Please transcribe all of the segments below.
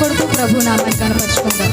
प्रभुनामा कनपरचुकुंदाम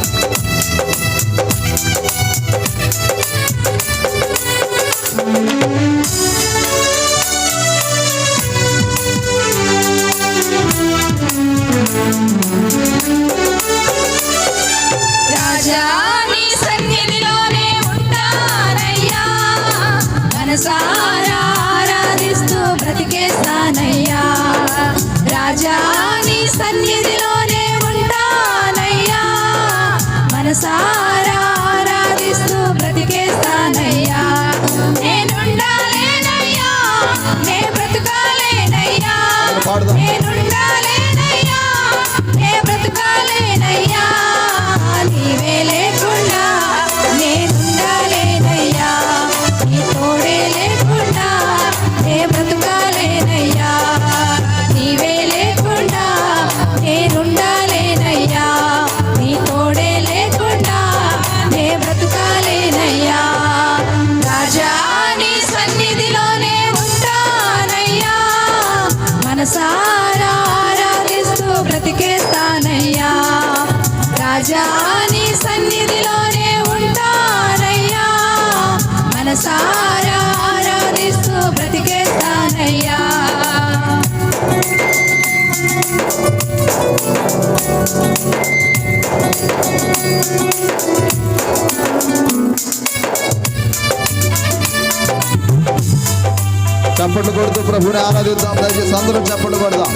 ప్రభుని ఆరాధిద్దాం దయచేసి అందరూ చెప్పండి పడదాం.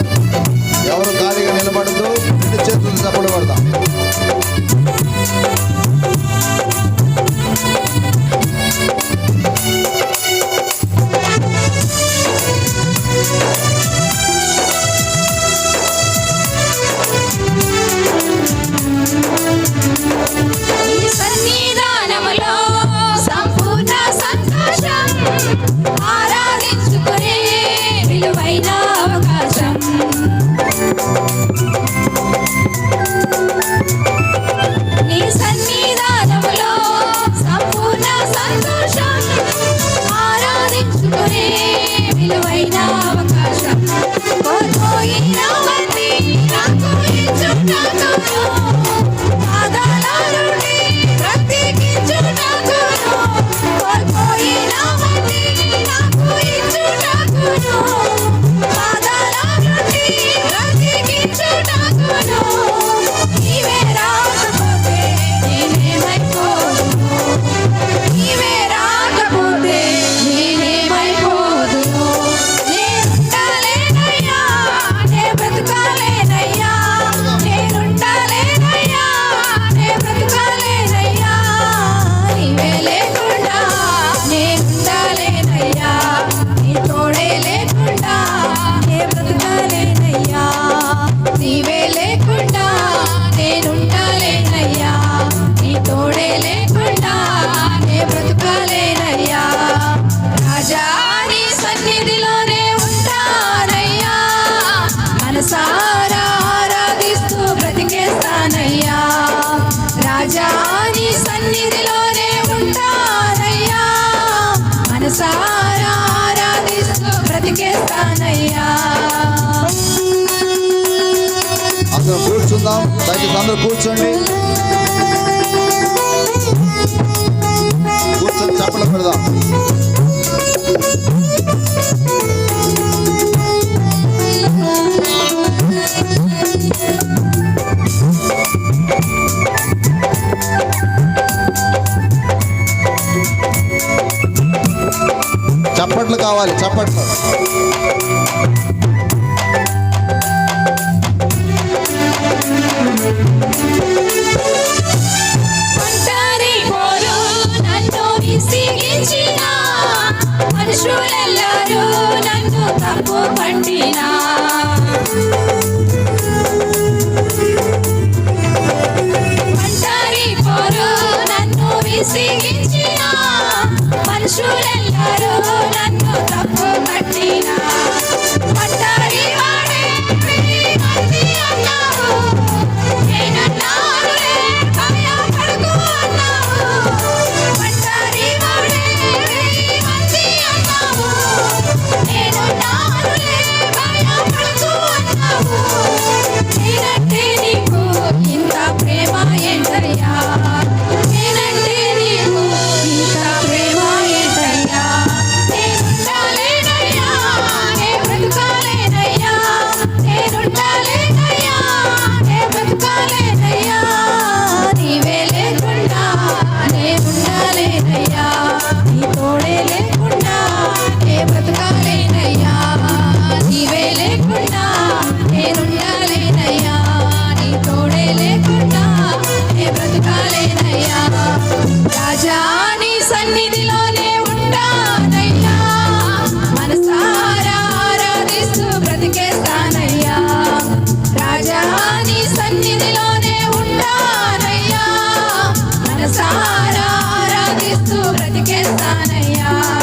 ఎవరు ఖాళీగా నిలబడద్దు రెండు చేతులు చప్పట్లు పడదాం. బ్రతికేస్తానయ్యా అందరూ కూర్చుందాం. దయచేసి అందరూ కూర్చోండి. కూర్చొని చెప్పలు పెడదాం. కావాలి. చప్పట్లు Yeah.